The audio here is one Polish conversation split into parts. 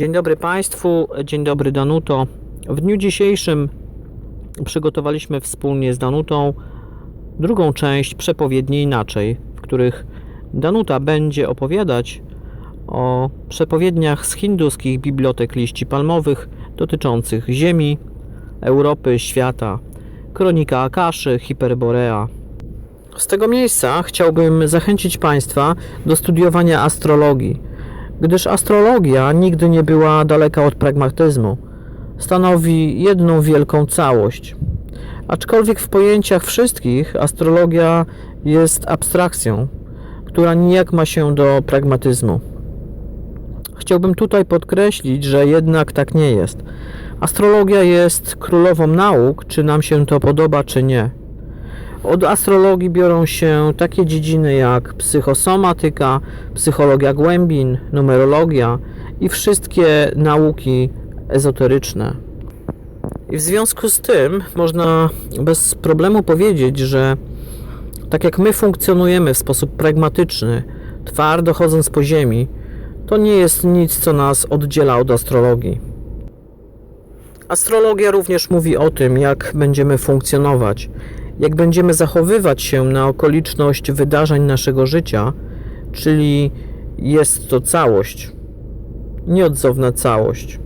Dzień dobry Państwu, dzień dobry Danuto. W dniu dzisiejszym przygotowaliśmy wspólnie z Danutą drugą część przepowiedni inaczej, w których Danuta będzie opowiadać o przepowiedniach z hinduskich bibliotek liści palmowych dotyczących Ziemi, Europy, świata, kronika Akaszy, Hiperborea. Z tego miejsca chciałbym zachęcić Państwa do studiowania astrologii gdyż astrologia nigdy nie była daleka od pragmatyzmu. Stanowi jedną wielką całość. Aczkolwiek w pojęciach wszystkich astrologia jest abstrakcją, która nijak ma się do pragmatyzmu. Chciałbym tutaj podkreślić, że jednak tak nie jest. Astrologia jest królową nauk, czy nam się to podoba, czy nie. Od astrologii biorą się takie dziedziny jak psychosomatyka, psychologia głębin, numerologia i wszystkie nauki ezoteryczne. I w związku z tym można bez problemu powiedzieć, że tak jak my funkcjonujemy w sposób pragmatyczny, twardo chodząc po ziemi, to nie jest nic, co nas oddziela od astrologii. Astrologia również mówi o tym, jak będziemy funkcjonować, jak będziemy zachowywać się na okoliczność wydarzeń naszego życia, czyli jest to całość, nieodzowna całość.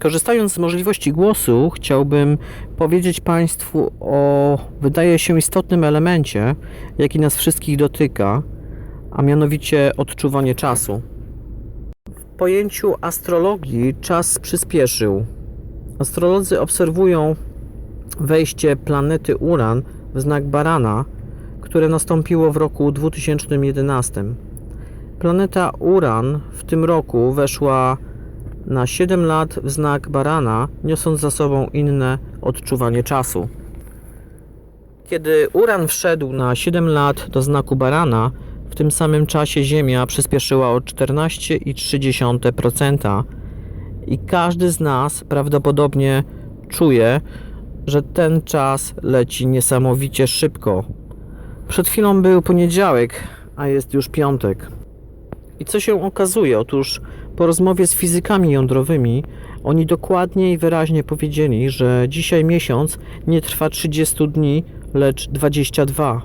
Korzystając z możliwości głosu, chciałbym powiedzieć Państwu o, wydaje się, istotnym elemencie, jaki nas wszystkich dotyka, a mianowicie odczuwanie czasu. W pojęciu astrologii czas przyspieszył. Astrolodzy obserwują wejście planety Uran w znak Barana, które nastąpiło w roku 2011. Planeta Uran w tym roku weszła na 7 lat w znak Barana, niosąc za sobą inne odczuwanie czasu. Kiedy Uran wszedł na 7 lat do znaku Barana, w tym samym czasie Ziemia przyspieszyła o 14,3% i każdy z nas prawdopodobnie czuje, że ten czas leci niesamowicie szybko. Przed chwilą był poniedziałek, a jest już piątek. I co się okazuje? Otóż po rozmowie z fizykami jądrowymi oni dokładnie i wyraźnie powiedzieli, że dzisiaj miesiąc nie trwa 30 dni, lecz 22.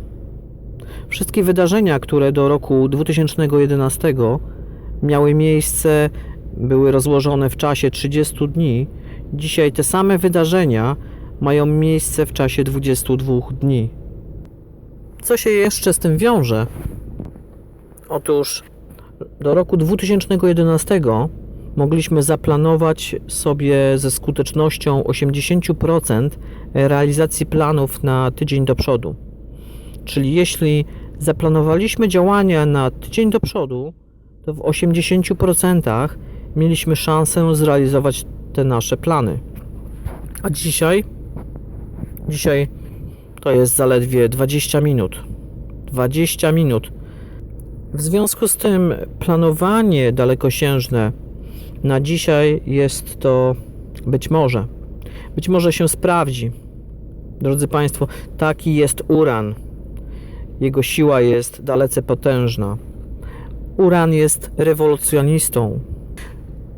Wszystkie wydarzenia, które do roku 2011 miały miejsce, były rozłożone w czasie 30 dni. Dzisiaj te same wydarzenia mają miejsce w czasie 22 dni. Co się jeszcze z tym wiąże? Otóż do roku 2011 mogliśmy zaplanować sobie ze skutecznością 80% realizacji planów na tydzień do przodu. Czyli jeśli zaplanowaliśmy działania na tydzień do przodu, to w 80% mieliśmy szansę zrealizować te nasze plany. A dzisiaj Dzisiaj to jest zaledwie 20 minut. 20 minut. W związku z tym planowanie dalekosiężne na dzisiaj jest to być może. Być może się sprawdzi. Drodzy Państwo, taki jest uran. Jego siła jest dalece potężna. Uran jest rewolucjonistą.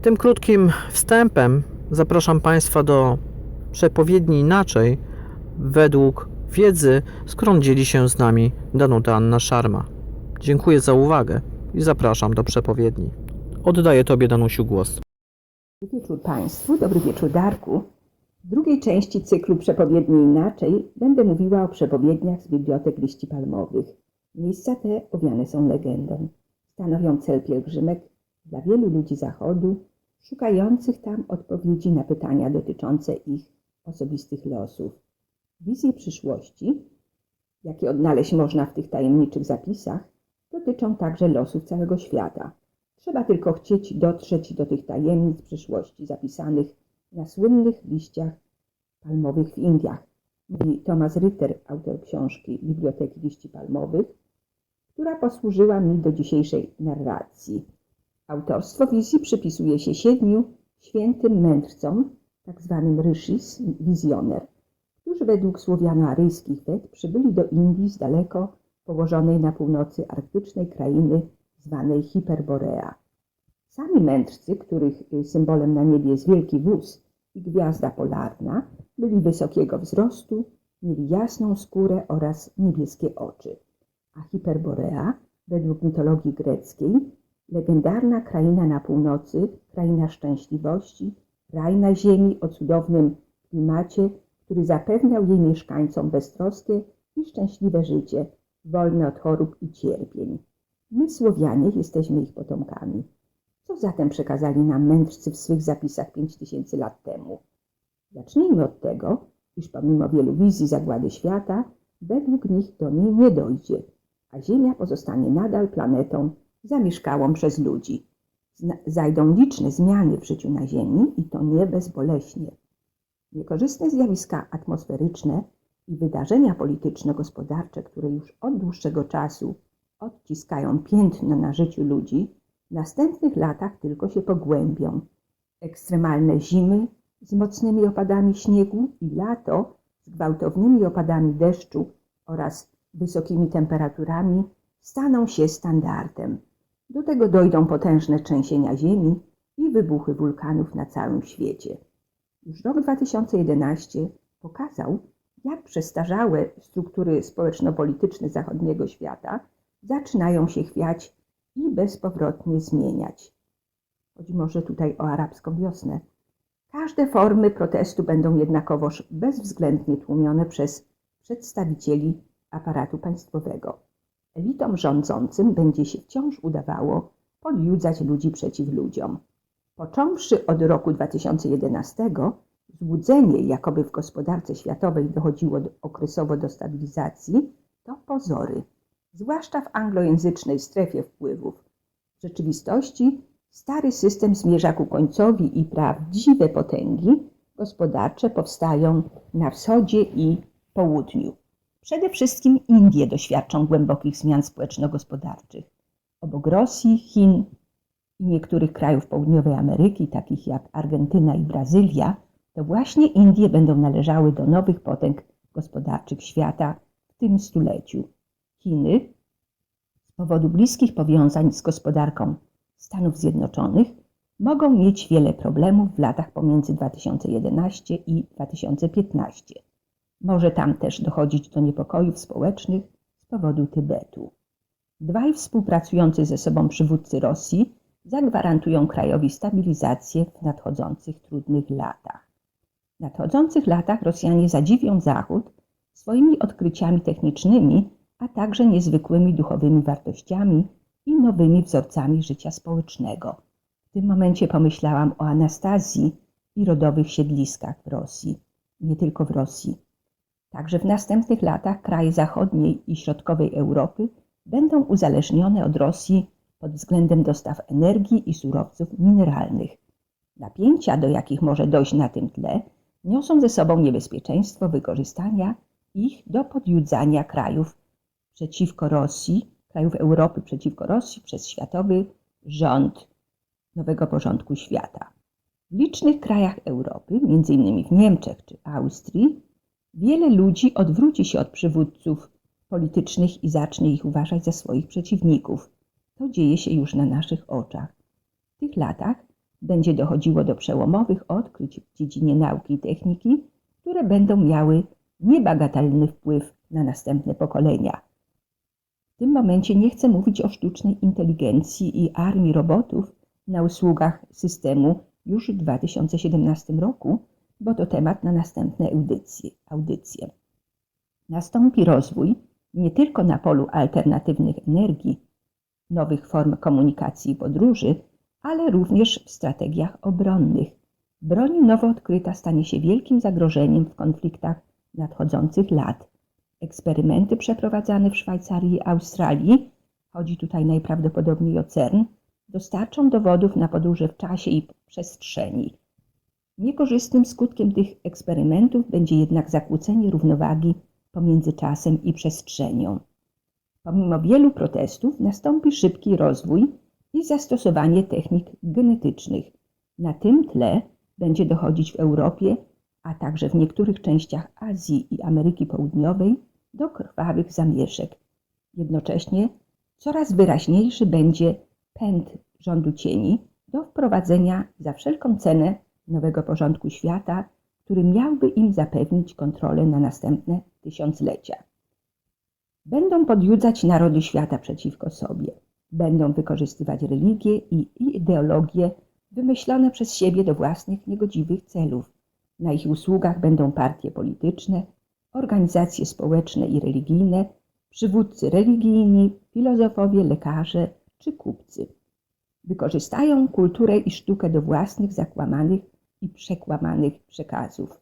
Tym krótkim wstępem zapraszam Państwa do przepowiedni inaczej według wiedzy, z którą dzieli się z nami Danuta Anna Szarma. Dziękuję za uwagę i zapraszam do przepowiedni. Oddaję Tobie, Danusiu, głos. Dobry wieczór Państwu, dobry wieczór Darku. W drugiej części cyklu Przepowiedni Inaczej będę mówiła o przepowiedniach z bibliotek liści palmowych. Miejsca te owiane są legendą. Stanowią cel pielgrzymek dla wielu ludzi Zachodu, szukających tam odpowiedzi na pytania dotyczące ich osobistych losów. Wizje przyszłości, jakie odnaleźć można w tych tajemniczych zapisach, dotyczą także losów całego świata. Trzeba tylko chcieć dotrzeć do tych tajemnic przyszłości zapisanych na słynnych liściach palmowych w Indiach, mówi Thomas Ritter, autor książki Biblioteki Liści Palmowych, która posłużyła mi do dzisiejszej narracji. Autorstwo wizji przypisuje się siedmiu świętym mędrcom, tak zwanym ryshis, wizjoner, którzy według słowiano-aryjskich Ved przybyli do Indii z daleko położonej na północy arktycznej krainy zwanej Hiperborea. Sami mędrcy, których symbolem na niebie jest wielki wóz i gwiazda polarna, byli wysokiego wzrostu, mieli jasną skórę oraz niebieskie oczy. A Hiperborea, według mitologii greckiej, legendarna kraina na północy, kraina szczęśliwości, raj na ziemi o cudownym klimacie, który zapewniał jej mieszkańcom beztroskie i szczęśliwe życie, wolne od chorób i cierpień. My, Słowianie, jesteśmy ich potomkami. Co zatem przekazali nam mędrcy w swych zapisach pięć tysięcy lat temu? Zacznijmy od tego, iż pomimo wielu wizji zagłady świata, według nich do niej nie dojdzie, a Ziemia pozostanie nadal planetą zamieszkałą przez ludzi. Zna- zajdą liczne zmiany w życiu na Ziemi i to nie bezboleśnie. Niekorzystne zjawiska atmosferyczne i wydarzenia polityczno-gospodarcze, które już od dłuższego czasu odciskają piętno na życiu ludzi, w następnych latach tylko się pogłębią. Ekstremalne zimy z mocnymi opadami śniegu i lato z gwałtownymi opadami deszczu oraz wysokimi temperaturami staną się standardem. Do tego dojdą potężne trzęsienia ziemi i wybuchy wulkanów na całym świecie. Już rok 2011 pokazał, jak przestarzałe struktury społeczno-polityczne zachodniego świata zaczynają się chwiać i bezpowrotnie zmieniać. Chodzi może tutaj o arabską wiosnę. Każde formy protestu będą jednakowoż bezwzględnie tłumione przez przedstawicieli aparatu państwowego. Elitom rządzącym będzie się wciąż udawało podjudzać ludzi przeciw ludziom. Począwszy od roku 2011, złudzenie, jakoby w gospodarce światowej dochodziło do, okresowo do stabilizacji, to pozory, zwłaszcza w anglojęzycznej strefie wpływów. W rzeczywistości stary system zmierza ku końcowi i prawdziwe potęgi gospodarcze powstają na wschodzie i południu. Przede wszystkim Indie doświadczą głębokich zmian społeczno-gospodarczych. Obok Rosji, Chin i niektórych krajów południowej Ameryki, takich jak Argentyna i Brazylia, to właśnie Indie będą należały do nowych potęg gospodarczych świata w tym stuleciu. Chiny z powodu bliskich powiązań z gospodarką Stanów Zjednoczonych mogą mieć wiele problemów w latach pomiędzy 2011 i 2015. Może tam też dochodzić do niepokojów społecznych z powodu Tybetu. Dwaj współpracujący ze sobą przywódcy Rosji zagwarantują krajowi stabilizację w nadchodzących trudnych latach. W nadchodzących latach Rosjanie zadziwią Zachód swoimi odkryciami technicznymi, a także niezwykłymi duchowymi wartościami i nowymi wzorcami życia społecznego. W tym momencie pomyślałam o Anastazji i rodowych siedliskach w Rosji. Nie tylko w Rosji. Także w następnych latach kraje zachodniej i środkowej Europy będą uzależnione od Rosji pod względem dostaw energii i surowców mineralnych. Napięcia, do jakich może dojść na tym tle, niosą ze sobą niebezpieczeństwo wykorzystania ich do podjudzania krajów przeciwko Rosji, krajów Europy przeciwko Rosji przez światowy rząd nowego porządku świata. W licznych krajach Europy, m.in. w Niemczech czy Austrii, wiele ludzi odwróci się od przywódców politycznych i zacznie ich uważać za swoich przeciwników. To dzieje się już na naszych oczach. W tych latach będzie dochodziło do przełomowych odkryć w dziedzinie nauki i techniki, które będą miały niebagatelny wpływ na następne pokolenia. W tym momencie nie chcę mówić o sztucznej inteligencji i armii robotów na usługach systemu już w 2017 roku, bo to temat na następne audycje. audycje. Nastąpi rozwój nie tylko na polu alternatywnych energii, nowych form komunikacji i podróży, ale również w strategiach obronnych. Broń nowo odkryta stanie się wielkim zagrożeniem w konfliktach nadchodzących lat. Eksperymenty przeprowadzane w Szwajcarii i Australii, chodzi tutaj najprawdopodobniej o CERN, dostarczą dowodów na podróże w czasie i przestrzeni. Niekorzystnym skutkiem tych eksperymentów będzie jednak zakłócenie równowagi pomiędzy czasem i przestrzenią. Pomimo wielu protestów nastąpi szybki rozwój i zastosowanie technik genetycznych. Na tym tle będzie dochodzić w Europie, a także w niektórych częściach Azji i Ameryki Południowej do krwawych zamieszek. Jednocześnie coraz wyraźniejszy będzie pęd rządu cieni do wprowadzenia za wszelką cenę nowego porządku świata, który miałby im zapewnić kontrolę na następne tysiąclecia. Będą podjudzać narody świata przeciwko sobie. Będą wykorzystywać religie i ideologie wymyślone przez siebie do własnych niegodziwych celów. Na ich usługach będą partie polityczne, organizacje społeczne i religijne, przywódcy religijni, filozofowie, lekarze czy kupcy. Wykorzystają kulturę i sztukę do własnych zakłamanych i przekłamanych przekazów.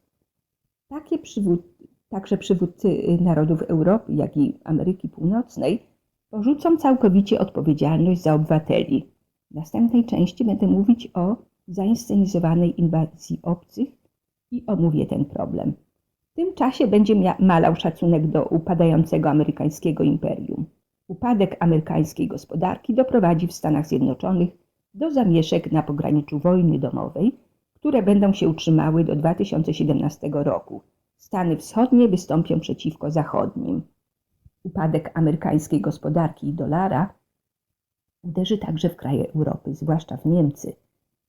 Takie przywód, także przywódcy narodów Europy, jak i Ameryki Północnej porzucą całkowicie odpowiedzialność za obywateli. W następnej części będę mówić o zainscenizowanej inwazji obcych i omówię ten problem. W tym czasie będzie malał szacunek do upadającego amerykańskiego imperium. Upadek amerykańskiej gospodarki doprowadzi w Stanach Zjednoczonych do zamieszek na pograniczu wojny domowej, które będą się utrzymały do 2017 roku. Stany wschodnie wystąpią przeciwko zachodnim. Upadek amerykańskiej gospodarki i dolara uderzy także w kraje Europy, zwłaszcza w Niemcy.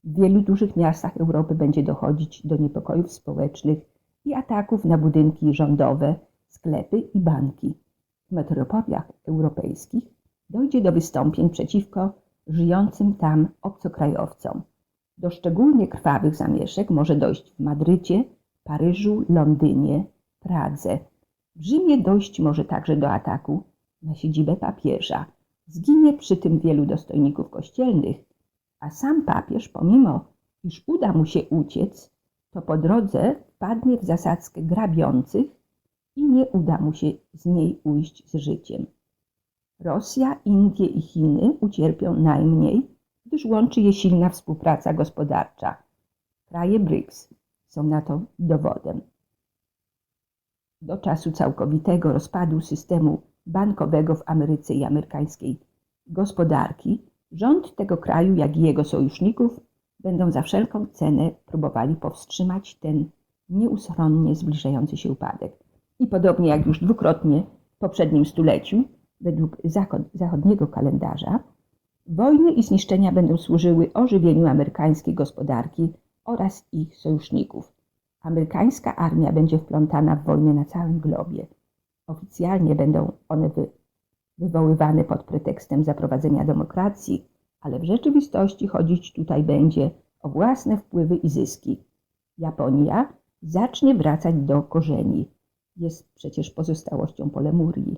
W wielu dużych miastach Europy będzie dochodzić do niepokojów społecznych i ataków na budynki rządowe, sklepy i banki. W metropoliach europejskich dojdzie do wystąpień przeciwko żyjącym tam obcokrajowcom. Do szczególnie krwawych zamieszek może dojść w Madrycie, Paryżu, Londynie, Pradze. W Rzymie dojść może także do ataku na siedzibę papieża. Zginie przy tym wielu dostojników kościelnych, a sam papież, pomimo iż uda mu się uciec, to po drodze wpadnie w zasadzkę grabiących i nie uda mu się z niej ujść z życiem. Rosja, Indie i Chiny ucierpią najmniej, gdyż łączy je silna współpraca gospodarcza. Kraje BRICS są na to dowodem. Do czasu całkowitego rozpadu systemu bankowego w Ameryce i amerykańskiej gospodarki, rząd tego kraju, jak i jego sojuszników będą za wszelką cenę próbowali powstrzymać ten nieuchronnie zbliżający się upadek. I podobnie jak już dwukrotnie w poprzednim stuleciu, według zachodniego kalendarza, wojny i zniszczenia będą służyły ożywieniu amerykańskiej gospodarki oraz ich sojuszników. Amerykańska armia będzie wplątana w wojnę na całym globie. Oficjalnie będą one wy, wywoływane pod pretekstem zaprowadzenia demokracji, ale w rzeczywistości chodzić tutaj będzie o własne wpływy i zyski. Japonia zacznie wracać do korzeni. Jest przecież pozostałością po Lemurii.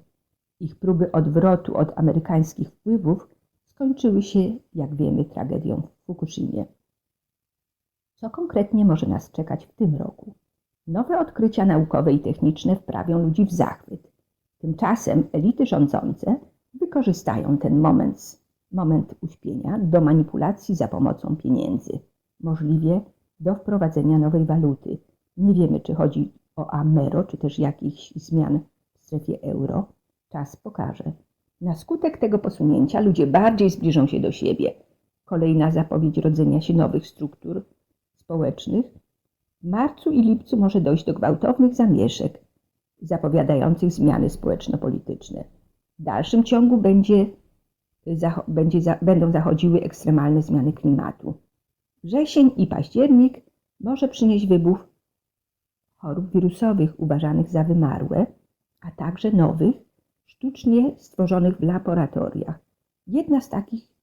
Ich próby odwrotu od amerykańskich wpływów skończyły się, jak wiemy, tragedią w Fukushimie. Co konkretnie może nas czekać w tym roku? Nowe odkrycia naukowe i techniczne wprawią ludzi w zachwyt. Tymczasem elity rządzące wykorzystają ten moment, moment uśpienia do manipulacji za pomocą pieniędzy, możliwie do wprowadzenia nowej waluty. Nie wiemy, czy chodzi o Amero, czy też jakichś zmian w strefie euro. Czas pokaże. Na skutek tego posunięcia ludzie bardziej zbliżą się do siebie. Kolejna zapowiedź rodzenia się nowych struktur społecznych. W marcu i lipcu może dojść do gwałtownych zamieszek zapowiadających zmiany społeczno-polityczne. W dalszym ciągu będzie, będzie, będą zachodziły ekstremalne zmiany klimatu. Wrzesień i październik może przynieść wybuch chorób wirusowych uważanych za wymarłe, a także nowych, sztucznie stworzonych w laboratoriach. Jedna z takich,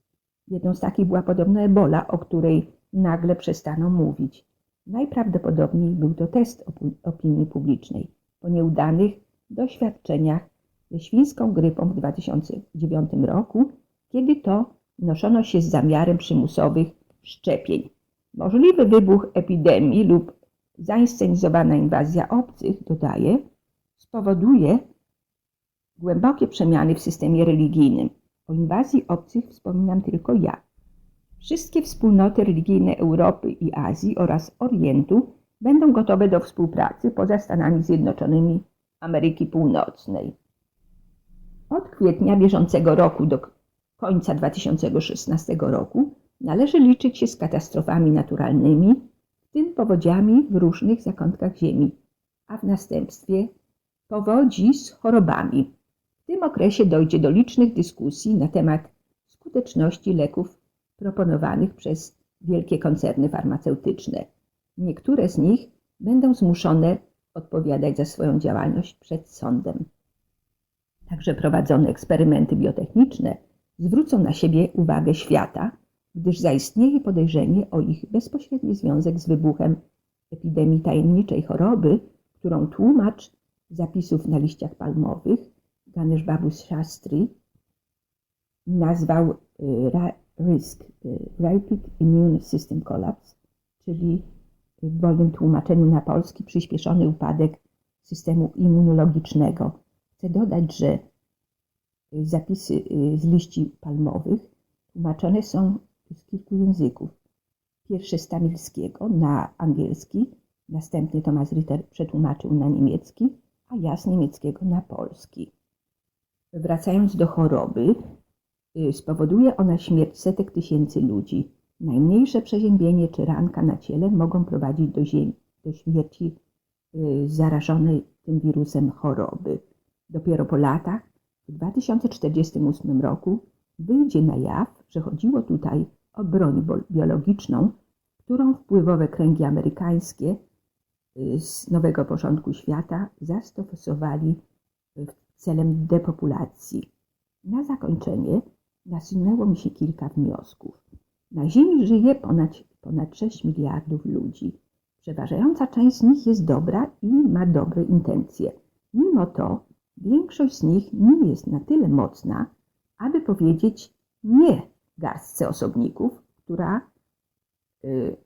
jedną z takich była podobno ebola, o której nagle przestano mówić. Najprawdopodobniej był to test opinii publicznej po nieudanych doświadczeniach ze świńską grypą w 2009 roku, kiedy to noszono się z zamiarem przymusowych szczepień. Możliwy wybuch epidemii lub zainscenizowana inwazja obcych, dodaje, spowoduje głębokie przemiany w systemie religijnym. O inwazji obcych wspominam tylko ja. Wszystkie wspólnoty religijne Europy i Azji oraz Orientu będą gotowe do współpracy poza Stanami Zjednoczonymi Ameryki Północnej. Od kwietnia bieżącego roku do końca 2016 roku należy liczyć się z katastrofami naturalnymi, w tym powodziami w różnych zakątkach Ziemi, a w następstwie powodzi z chorobami. W tym okresie dojdzie do licznych dyskusji na temat skuteczności leków proponowanych przez wielkie koncerny farmaceutyczne. Niektóre z nich będą zmuszone odpowiadać za swoją działalność przed sądem. Także prowadzone eksperymenty biotechniczne zwrócą na siebie uwagę świata, gdyż zaistnieje podejrzenie o ich bezpośredni związek z wybuchem epidemii tajemniczej choroby, którą tłumacz zapisów na liściach palmowych Ganesh Babu Shastri nazwał y, ra- RISC, y, Rapid Immune System Collapse, czyli w wolnym tłumaczeniu na polski przyspieszony upadek systemu immunologicznego. Chcę dodać, że y, zapisy y, z liści palmowych tłumaczone są z kilku języków. Pierwszy z tamilskiego na angielski, następnie Thomas Ritter przetłumaczył na niemiecki, a ja z niemieckiego na polski. Wracając do choroby, spowoduje ona śmierć setek tysięcy ludzi. Najmniejsze przeziębienie czy ranka na ciele mogą prowadzić do, ziem- do śmierci y, zarażonej tym wirusem choroby. Dopiero po latach, w 2048 roku, wyjdzie na jaw, że chodziło tutaj o broń biologiczną, którą wpływowe kręgi amerykańskie y, z nowego porządku świata zastosowali y, celem depopulacji. Na zakończenie nasunęło mi się kilka wniosków. Na Ziemi żyje ponad, ponad 6 miliardów ludzi. Przeważająca część z nich jest dobra i ma dobre intencje. Mimo to większość z nich nie jest na tyle mocna, aby powiedzieć nie garstce osobników, która y,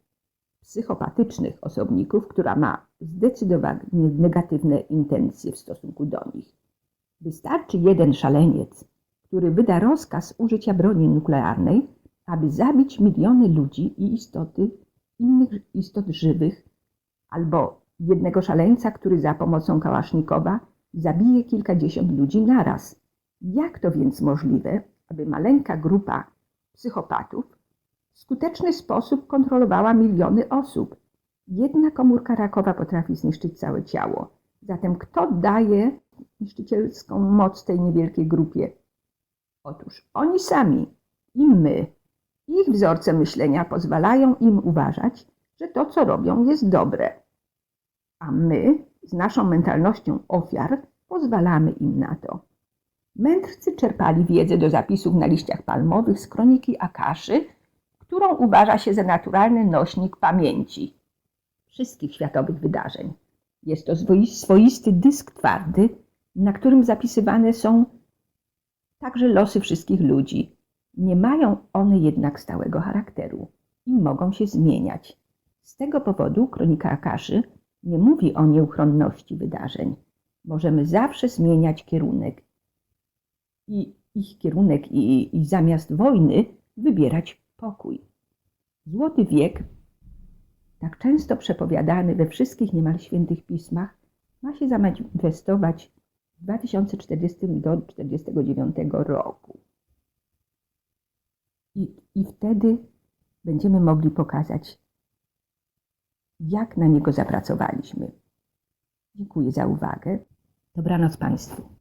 psychopatycznych osobników, która ma zdecydowanie negatywne intencje w stosunku do nich. Wystarczy jeden szaleniec, który wyda rozkaz użycia broni nuklearnej, aby zabić miliony ludzi i istoty, innych istot żywych, albo jednego szaleńca, który za pomocą kałasznikowa zabije kilkadziesiąt ludzi naraz. Jak to więc możliwe, aby maleńka grupa psychopatów w skuteczny sposób kontrolowała miliony osób? Jedna komórka rakowa potrafi zniszczyć całe ciało. Zatem kto daje niszczycielską moc tej niewielkiej grupie? Otóż oni sami i my. Ich wzorce myślenia pozwalają im uważać, że to, co robią, jest dobre. A my, z naszą mentalnością ofiar, pozwalamy im na to. Mędrcy czerpali wiedzę do zapisów na liściach palmowych z kroniki Akaszy, którą uważa się za naturalny nośnik pamięci wszystkich światowych wydarzeń. Jest to swoisty dysk twardy, na którym zapisywane są także losy wszystkich ludzi. Nie mają one jednak stałego charakteru i mogą się zmieniać. Z tego powodu kronika Akaszy nie mówi o nieuchronności wydarzeń. Możemy zawsze zmieniać kierunek i ich kierunek i, i zamiast wojny wybierać pokój. Złoty wiek, tak często przepowiadany we wszystkich niemal świętych pismach, ma się zamanifestować 2040 do 1949 roku. I, I wtedy będziemy mogli pokazać, jak na niego zapracowaliśmy. Dziękuję za uwagę. Dobranoc Państwu.